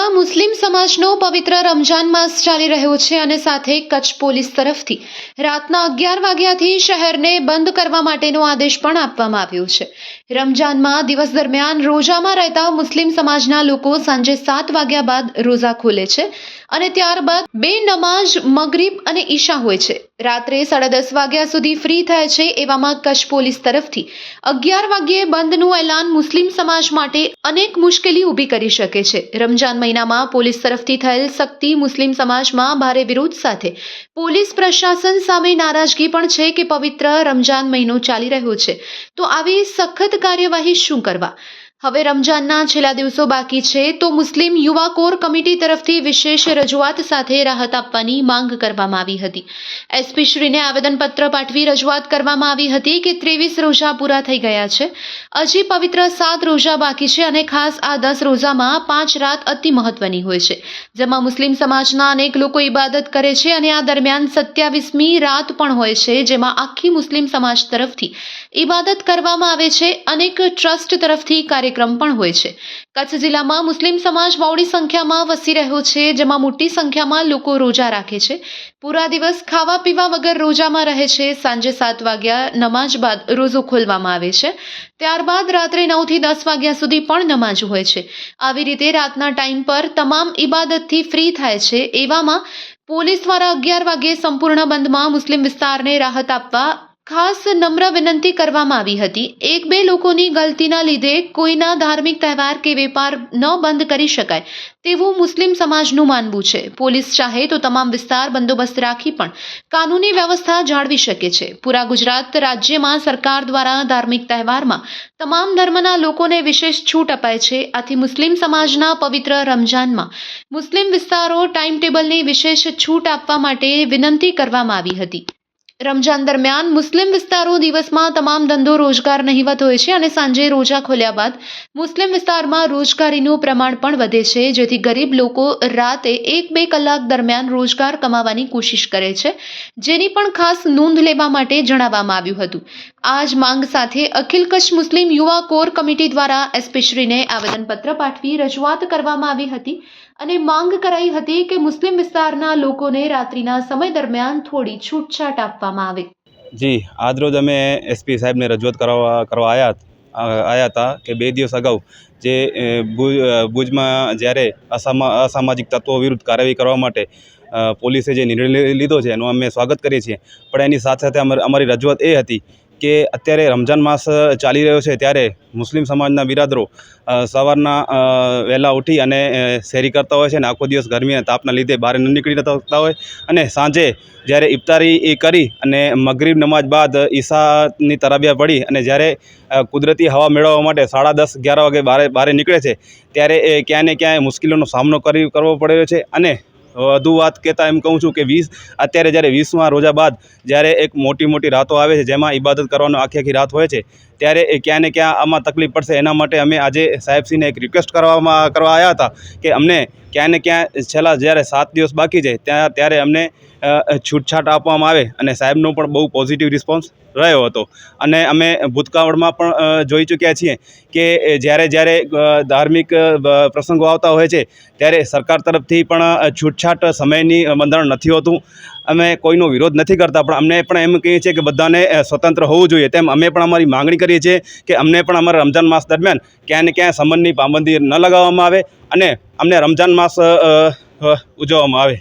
રાજ્યમાં મુસ્લિમ સમાજનો પવિત્ર રમજાન માસ ચાલી રહ્યો છે અને સાથે કચ્છ પોલીસ તરફથી રાતના અગિયાર વાગ્યાથી શહેરને બંધ કરવા માટેનો આદેશ પણ આપવામાં આવ્યો છે. રમજાનમાં દિવસ દરમિયાન રોજામાં રહેતા મુસ્લિમ સમાજના લોકો સાંજે સાત વાગ્યા બાદ રોઝા ખોલે છે અને ત્યારબાદ બે નમાઝ, મગરીબ અને ઈશા હોય છે. રાત્રે સાડા દસ વાગ્યા સુધી ફ્રી થાય છે એવામાં કચ્છ પોલીસ તરફથી. અગિયાર વાગ્યે બંધનું એલાન મુસ્લિમ સમાજ માટે અનેક મુશ્કેલી ઊભી કરી શકે છે. રમજાન મહિનામાં પોલીસ તરફથી થયેલ સખ્તી મુસ્લિમ સમાજમાં ભારે વિરોધ સાથે. પોલીસ પ્રશાસન સામે નારાજગી પણ છે કે પવિત્ર રમજાન મહિનો ચાલી રહ્યો છે. તો આવી સખત કાર્યવાહી શું કરવા? હવે રમજાનના છેલ્લા દિવસો બાકી છે તો મુસ્લિમ યુવા કોર કમિટી તરફથી વિશેષ રજૂઆત સાથે રાહત આપવાની માંગ કરવામાં આવી હતી. એસપી શ્રીને આવેદનપત્ર પાઠવી રજૂઆત કરવામાં આવી હતી કે ત્રેવીસ રોજા પૂરા થઈ ગયા છે. હજી પવિત્ર સાત રોજા બાકી છે અને ખાસ આ દસ રોજામાં પાંચ રાત અતિ મહત્વની હોય છે. જેમાં મુસ્લિમ સમાજના અનેક લોકો ઇબાદત કરે છે અને આ દરમિયાન સત્યાવીસમી રાત પણ હોય છે જેમાં આખી મુસ્લિમ સમાજ તરફથી ઇબાદત કરવામાં આવે છે. અનેક ટ્રસ્ટ તરફથી કાર્યક્રમ પણ હોય છે. કચ્છ જિલ્લામાં મુસ્લિમ સમાજ બહોળી સંખ્યામાં વસી રહ્યો છે, જેમાં મોટી સંખ્યામાં લોકો રોજા રાખે છે. પૂરા દિવસ ખાવા પીવા વગર રોજામાં રહે છે. સાંજે સાત વાગ્યા નમાજ બાદ રોજો ખોલવામાં આવે છે. ત્યારબાદ રાત્રે નવથી દસ વાગ્યા સુધી પણ નમાજ હોય છે. આવી રીતે રાતના ટાઈમ પર તમામ ઇબાદતથી ફ્રી થાય છે. એવામાં પોલીસ દ્વારા અગિયાર વાગ્યે સંપૂર્ણ બંધમાં મુસ્લિમ વિસ્તારને રાહત આપવા ખાસ નમ્ર વિનંતી કરવામાં આવી હતી. એક બે લોકોની ગલતીના લીધે કોઈના ધાર્મિક તહેવાર કે વેપાર ન બંધ કરી શકાય તેવું મુસ્લિમ સમાજનું માનવું છે. પોલીસ ચાહે તો તમામ વિસ્તાર બંદોબસ્ત રાખી પણ કાનૂની વ્યવસ્થા જાળવી શકે છે. પૂરા ગુજરાત રાજ્યમાં સરકાર દ્વારા ધાર્મિક તહેવારમાં તમામ ધર્મના લોકોને વિશેષ છૂટ અપાય છે. આથી મુસ્લિમ સમાજના પવિત્ર રમજાનમાં મુસ્લિમ વિસ્તારો ટાઈમ ટેબલની વિશેષ છૂટ આપવા માટે વિનંતી કરવામાં આવી હતી. રમજાન દરમિયાન મુસ્લિમ વિસ્તારો દિવસમાં તમામ ધંધો રોજગાર નહીવત હોય છે અને સાંજે રોજા ખોલ્યા બાદ મુસ્લિમ વિસ્તારમાં રોજગારીનું પ્રમાણ પણ વધે છે, જેથી ગરીબ લોકો રાતે એક બે કલાક દરમિયાન રોજગાર કમાવાની કોશિશ કરે છે, જેની પણ ખાસ નોંધ લેવા માટે જણાવવામાં આવ્યું હતું. આ જ માંગ સાથે અખિલ કચ્છ મુસ્લિમ યુવા કોર કમિટી દ્વારા એસપીશ્રીને આવેદનપત્ર પાઠવી રજૂઆત કરવામાં આવી હતી અને માંગ કરાઈ હતી કે મુસ્લિમ વિસ્તારના લોકોને રાત્રિના સમય દરમિયાન થોડી છૂટછાટ આપવામાં આવે. જી આજરોજ અમે એસપી સાહેબને રજૂઆત કરવા કરવા આવ્યા આવ્યા હતા કે બે દિવસ અગાઉ જે ભુજ ભુજમાં જ્યારે અસામા, અસામાજિક તત્વો વિરુદ્ધ કાર્યવાહી કરવા માટે પોલીસે જે નિર્ણય લીધો છે એનું અમે સ્વાગત કરીએ છીએ. પણ એની સાથે સાથે અમારી રજૂઆત એ હતી કે અત્યારે રમઝાન માસ ચાલી રહ્યો છે ત્યારે મુસ્લિમ સમાજના બિરાદરો સવારના વહેલા ઉઠી અને શેરી કરતા હોય છે અને આખો દિવસ ગરમી અને તાપના લીધે બહાર ન નીકળી શકતા હોય. અને સાંજે જ્યારે ઇફતારી એ કરી અને મગરીબ નમાજ બાદ ઈશાની તરાબિયા પડી અને જ્યારે કુદરતી હવા મેળવવા માટે સાડા દસ, અગિયાર વાગે બહાર બારે નીકળે છે, ત્યારે એ ક્યાંય ને ક્યાંય મુશ્કેલીઓનો સામનો કરી, કરવો પડ્યો છે અને વધુ વાત કહેતા એમ કહું છું કે વીસ, અત્યારે જ્યારે વીસમાં રોજા બાદ જ્યારે એક મોટી મોટી રાતો આવે છે, જેમાં ઇબાદત કરવાનો આખી આખી રાત હોય છે, ત્યારે એ ક્યાં ને ક્યાં આમાં તકલીફ પડશે એના માટે અમે આજે સાહેબશ્રીને એક રિક્વેસ્ટ કરવામાં, કરવા આવ્યા હતા કે અમને ક્યાં ને ક્યાં છેલ્લા જ્યારે સાત દિવસ બાકી છે, ત્યાં, ત્યારે અમને છૂટછાટ આપવામાં આવે અને સાહેબનો પણ બહુ પોઝિટિવ રિસ્પોન્સ રહ્યો હતો. અને અમે ભૂતકાળમાં પણ જોઈ ચૂક્યા છીએ કે જ્યારે જ્યારે ધાર્મિક પ્રસંગો આવતા હોય છે, ત્યારે સરકાર તરફથી પણ છૂટછાટ સમયની બંધારણ નથી હોતું. અમે કોઈનો વિરોધ નથી કરતા, પણ અમને પણ એમ કહીએ છીએ કે બધાને સ્વતંત્ર હોવું જોઈએ. તેમ અમે પણ અમારી માગણી કરીએ છીએ કે અમને પણ અમારા રમજાન માસ દરમિયાન ક્યાં ને ક્યાં સંબંધની પાબંદી ન લગાવવામાં આવે અને અમને રમજાન માસ ઉજવવામાં આવે.